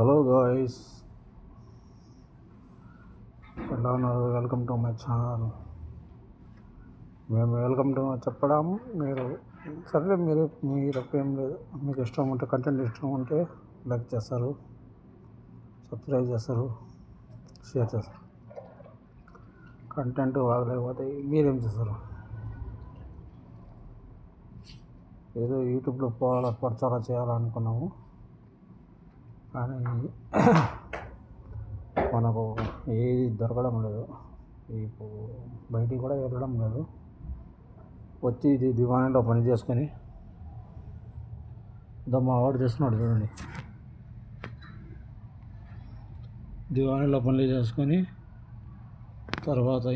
Hello guys ఎలా ఉన్నారు? Welcome to my channel మేము వెల్కమ్ టు చెప్పడాము మీరు సరే మీరు మీరు ఏం లేదు. మీకు ఇష్టం ఉంటే కంటెంట్ ఇష్టం ఉంటే లైక్ చేస్తారు సబ్స్క్రైబ్ చేస్తారు షేర్ చేస్తారు. కంటెంట్ బాగలేకపోతే మీరేం చేస్తారు? ఏదో యూట్యూబ్లో పోవాలా ప్రచారం చేయాలనుకున్నాము. కానీ మనకు ఏది దొరకడం లేదు. ఇప్పుడు బయటికి కూడా వెళ్ళడం లేదు. వచ్చి ఇది దివాణంలో పని చేసుకొని ఇదో మా వాడు చేస్తున్నాడు చూడండి. దివాణంలో పనులు చేసుకొని తర్వాత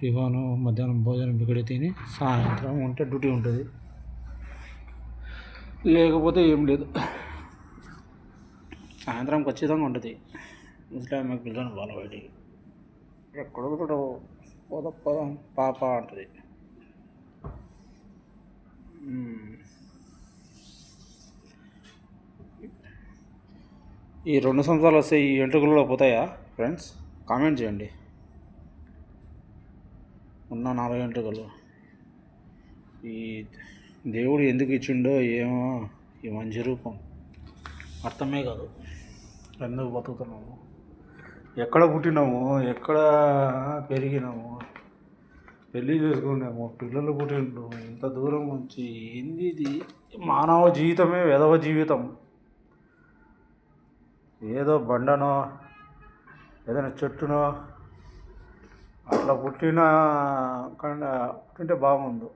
టిఫాను మధ్యాహ్నం భోజనం బిగడి తిని సాయంత్రం ఉంటే డ్యూటీ ఉంటుంది. లేకపోతే ఏం లేదు. సాయంత్రం ఖచ్చితంగా ఉంటుంది. ముస్లిం పిల్లలు వాళ్ళ బయటికి. ఎక్కడ కూడా పోద పోదాం పాప అంటుంది. ఈ రెండు సంవత్సరాలు వస్తే ఈ ఎంట్రుకల్లో పోతాయా ఫ్రెండ్స్ కామెంట్ చేయండి. ఉన్న నాలుగు వెంట్రుకలు. ఈ దేవుడు ఎందుకు ఇచ్చిండో ఏమో ఈ మంచి రూపం. అర్థమే కాదు. ఎందుకు బతుకుతున్నాము. ఎక్కడ పుట్టినాము ఎక్కడ పెరిగినాము పెళ్ళి చేసుకున్నాము పిల్లలు పుట్టిండు ఇంత దూరం నుంచి ఏంది ఇది? మానవ జీవితమే వెధవ జీవితం. ఏదో బండనో ఏదైనా చెట్టునో అట్లా పుట్టిన కండ పుట్టింటే బాగుండు.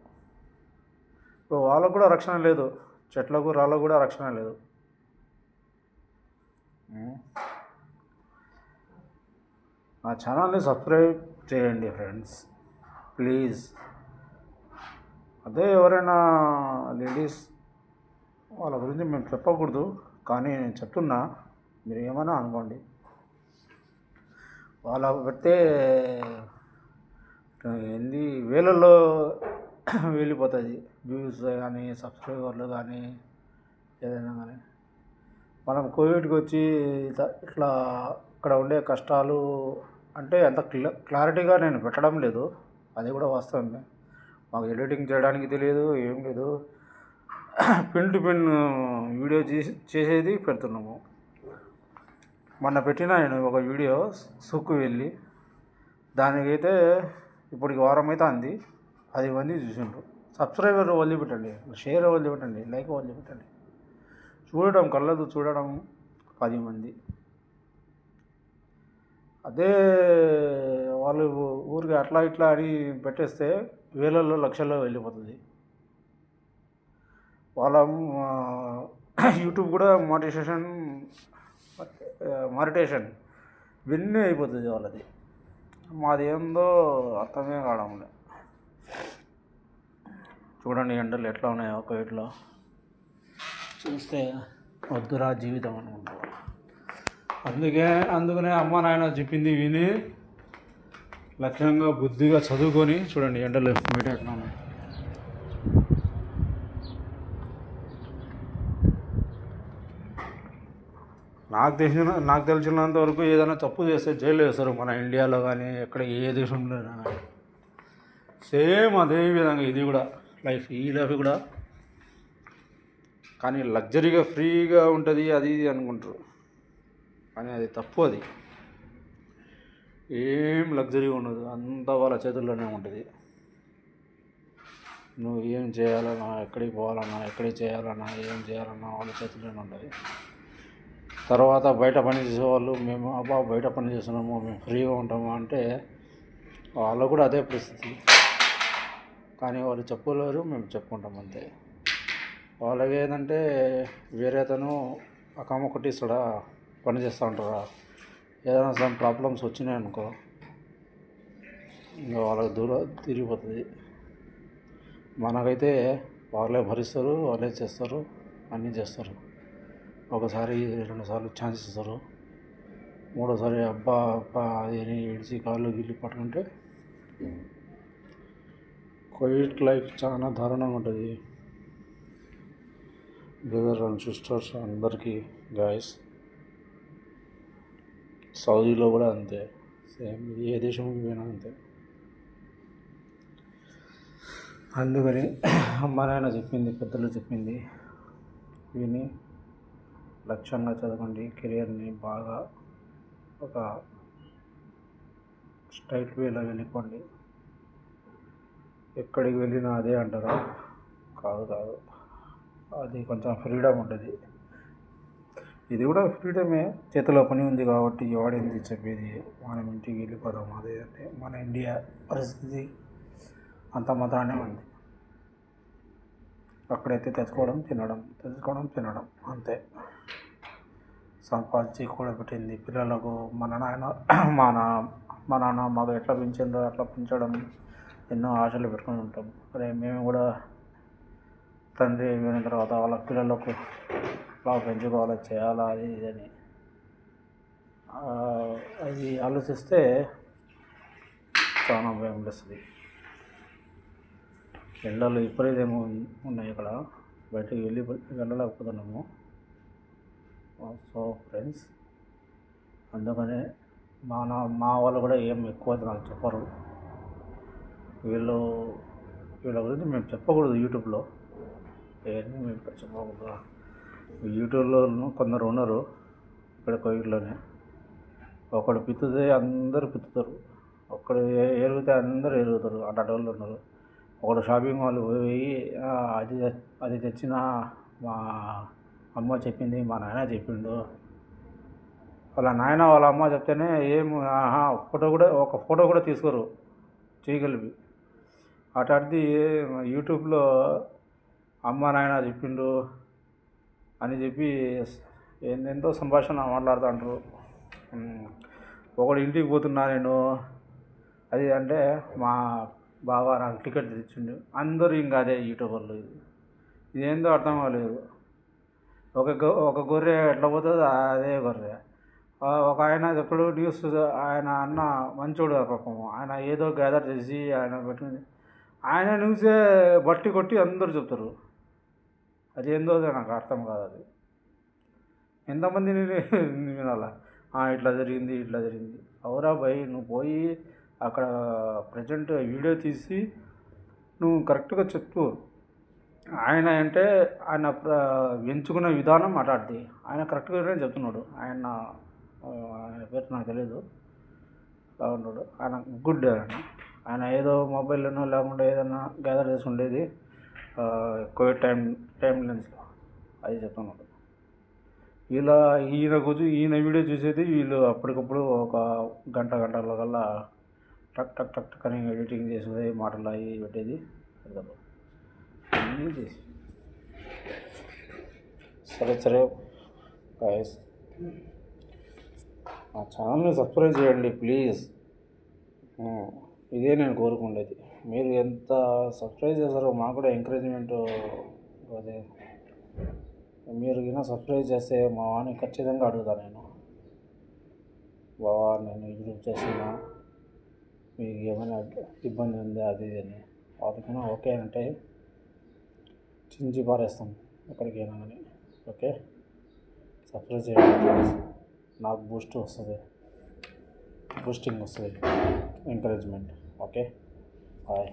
ఇప్పుడు వాళ్ళకు కూడా రక్షణ లేదు చెట్లకు రాళ్ళకు కూడా రక్షణ లేదు. నా ఛానల్ని సబ్స్క్రైబ్ చేయండి ఫ్రెండ్స్. ప్లీజ్. అదే ఎవరైనా లేడీస్ వాళ్ళ గురించి మేము చెప్పకూడదు కానీ నేను చెప్తున్నా మీరు ఏమైనా అనుకోండి. వాళ్ళ పెడితే ఎన్ని వేలల్లో వెళ్ళిపోతుంది వ్యూస్ కానీ సబ్స్క్రైబర్లు కానీ ఏదైనా కానీ. మనం కోవిడ్కి వచ్చి ఇట్లా ఇట్లా ఇక్కడ ఉండే కష్టాలు అంటే అంత క్లా క్లారిటీగా నేను పెట్టడం లేదు. అది కూడా వాస్తవమే. మాకు ఎడిటింగ్ చేయడానికి తెలియదు ఏం లేదు. పిన్ టు పిన్ వీడియో చేసి చేసేది పెడుతున్నాము. మొన్న పెట్టిన నేను ఒక వీడియో సుక్కు వెళ్ళి దానికైతే ఇప్పటికి వారం అయితే అంది. పది మంది చూసిండ్రు. సబ్స్క్రైబర్ వదిలిపెట్టండి. షేర్ వదిలిపెట్టండి. లైక్ వదిలిపెట్టండి. చూడడం కళ్ళతో చూడడం పది మంది. అదే వాళ్ళు ఊరికి అట్లా ఇట్లా అని పెట్టేస్తే వేలల్లో లక్షల్లో వెళ్ళిపోతుంది. వాళ్ళ యూట్యూబ్ కూడా మోటివేషన్ మానిటేషన్ ఇవన్నీ అయిపోతుంది వాళ్ళది. మాది ఏందో అర్థమే కావడం చూడండి ఎండలు ఎట్లా ఉన్నాయో కోవిడ్లో చూస్తే వద్దురా జీవితం అనుకుంటా. అందుకే అందుకనే అమ్మ నాయన చెప్పింది విని లక్ష్యంగా బుద్ధిగా చదువుకొని చూడండి ఎండలు బయట ఎట్లా నాకు తెలిసిన నాకు తెలిసినంత వరకు ఏదైనా తప్పు చేస్తే జైలు వేస్తారు మన ఇండియాలో కానీ ఎక్కడ ఏ దేశంలో కానీ. సేమ్ అదే విధంగా ఇది కూడా లైఫ్ ఈ లైఫ్ కూడా కానీ లగ్జరీగా ఫ్రీగా ఉంటుంది అది ఇది అనుకుంటారు. కానీ అది తప్పు అది. ఏం లగ్జరీగా ఉండదు అంతా వాళ్ళ చేతుల్లోనే ఉంటుంది. నువ్వు ఏం చేయాలన్నా ఎక్కడికి పోవాలన్నా ఎక్కడికి చేయాలన్నా ఏం చేయాలన్నా వాళ్ళ చేతుల్లోనే ఉంటుంది. తర్వాత బయట పని చేసేవాళ్ళు మేము అబ్బా బయట పని చేస్తున్నాము మేము ఫ్రీగా ఉంటాము అంటే వాళ్ళు కూడా అదే పరిస్థితి. కానీ వాళ్ళు చెప్పుకోలేరు మేము చెప్పుకుంటాం అంతే. వాళ్ళకి ఏంటంటే వేరే అతను అకమ్మ కొట్టిస్తాడా పని చేస్తూ ఉంటారా? ఏదైనా సమ్ ప్రాబ్లమ్స్ వచ్చినాయి అనుకో ఇంకా వాళ్ళకి దూరం తిరిగిపోతుంది. మనకైతే వాళ్ళే భరిస్తారు వాళ్ళే చేస్తారు అన్నీ చేస్తారు. ఒకసారి రెండు సార్లు ఛాన్స్ ఇస్తారు. మూడోసారి అబ్బా అబ్బా అది ఇడిచి ఏడిచి కాళ్ళు గిల్లి పట్టుకుంటే కోవిడ్ లైఫ్ చాలా దారుణంగా ఉంటుంది. బ్రదర్ అండ్ సిస్టర్స్ అందరికీ గాయస్. సౌదీలో కూడా అంతే. సేమ్ ఏ దేశంకి పోయినా అంతే. అందుకని అమ్మ నాయన చెప్పింది పెద్దలు చెప్పింది విని లక్ష్యంగా చదవండి. కెరియర్ని బాగా ఒక స్ట్రైట్ వేలో వెళ్ళిపోండి. ఎక్కడికి వెళ్ళినా అదే అంటారా? కాదు కాదు. అది కొంచెం ఫ్రీడమ్ ఉంటుంది. ఇది కూడా ఫ్రీడమే చేతిలో పని ఉంది కాబట్టి ఎవడేంది చెప్పేది? మనం ఇంటికి వెళ్ళిపోదాం. అదే అంటే మన ఇండియా పరిస్థితి అంత మాత్రానే ఉంది. అక్కడైతే తెచ్చుకోవడం తినడం తెచ్చుకోవడం తినడం అంతే. సంపాదించి కూడా పెట్టింది. పిల్లలకు మన నాయన మా నా మా నాన్న మాకు ఎట్లా పెంచిందో అట్లా పెంచడం ఎన్నో ఆశలు పెట్టుకొని ఉంటాం. అరే మేము కూడా తండ్రి అయిపోయిన తర్వాత వాళ్ళ పిల్లలకు బాగా పెంచుకోవాలి చేయాలా అది ఇదని అని. అది ఆలోచిస్తే చాలా భయం వేస్తుంది. ఎండలు విపరీతంగా ఉన్నాయి ఇక్కడ. బయటకు వెళ్ళి వెళ్ళలేకపోతున్నాము. సో ఫ్రెండ్స్ అందుకనే మా నా మా వాళ్ళు కూడా ఏం ఎక్కువ నాకు చెప్పరు. వీళ్ళు వీళ్ళ గురించి మేము చెప్పకూడదు యూట్యూబ్లో. ఇవన్నీ మేము ఇక్కడ యూట్యూబ్లో కొందరు ఉన్నారు ఇక్కడ కోవిడ్లోనే ఒకడు పిత్తుతే అందరూ పిత్తుతారు ఒక్కడు ఎరుగుతే అందరూ ఎరుగుతారు అట్లాంటి వాళ్ళు ఉన్నారు. ఒకడు షాపింగ్ మాల్ పోయి అది అది తెచ్చిన మా అమ్మ చెప్పింది మా నాయన చెప్పిండు. వాళ్ళ నాయన వాళ్ళ అమ్మ చెప్తేనే ఏం ఫోటో కూడా ఒక ఫోటో కూడా తీసుకోరు. చేయగలిపి అట్లాంటిది యూట్యూబ్లో అమ్మ నాయన చెప్పిండు అని చెప్పి ఎంతో సంభాషణ మాట్లాడుతూ అంటారు. ఒకడు ఇంటికి పోతున్నా నేను. అది అంటే మా బావ నాకు టికెట్ తెచ్చిండు. అందరూ ఇంకా అదే యూట్యూబర్లు ఇది. ఇదేందో అర్థం కాలేదు. ఒక గొ- ఒక గొర్రె ఎట్లా పోతుందో అదే గొర్రె. ఒక ఆయన ఎప్పుడు న్యూస్ ఆయన అన్న మంచోడు పాపం. ఆయన ఏదో గ్యాదర్ చేసి ఆయన పెట్టుకుంది. ఆయన న్యూసే బట్టి కొట్టి అందరూ చెప్తారు. అది ఏందో నాకు అర్థం కాదు అది ఎంతమందిని వినాలా? ఇట్లా జరిగింది ఇట్లా జరిగింది. అవురా భయ్ నువ్వు పోయి అక్కడ ప్రజెంట్ వీడియో తీసి నువ్వు కరెక్ట్గా చెప్పు. ఆయన అంటే ఆయన ప్ర- ఎంచుకున్న విధానం అటాడిది ఆయన కరెక్ట్గానే చెప్తున్నాడు. ఆయన ఆయన పేరు నాకు తెలియదు అలా ఉన్నాడు. ఆయన గుడ్ ఆయన. ఆయన ఏదో మొబైల్లోనో లేకుండా ఏదైనా గ్యాదర్ చేసి ఉండేది. కోవిడ్ టైం టైం లెన్స్లో అది చెప్తున్నాడు ఇలా ఈయన కూర్చు ఈయన వీడియో చూసేది వీళ్ళు అప్పటికప్పుడు ఒక గంట గంటల కల్లా టక్ టక్ టక్ టక్ అని ఎడిటింగ్ చేసేది మాటలు అవి పెట్టేది. చేసి. సరే సరే. Guys. మా ఛానల్ని సబ్స్క్రైబ్ చేయండి ప్లీజ్. ఇదే నేను కోరుకుండేది. మీరు ఎంత సబ్స్క్రైబ్ చేస్తారో మాకు కూడా ఎంకరేజ్మెంట్ అదే. మీరు కింద సబ్స్క్రైబ్ చేస్తే మా వాడిని ఖచ్చితంగా అడుగుతాను నేను. బావా నేను యూట్యూబ్ చేస్తున్నా. మీకు ఏమైనా ఇబ్బంది ఉందా అది ఇది అని. వాటికైనా ఓకే అంటే చించి పారేస్తాం ఎక్కడికైనా కానీ. ఓకే? సబ్స్క్రైబ్ చేయండి నాకు బూస్ట్ వస్తుంది. బూస్టింగ్ వస్తుంది. Encouragement okay bye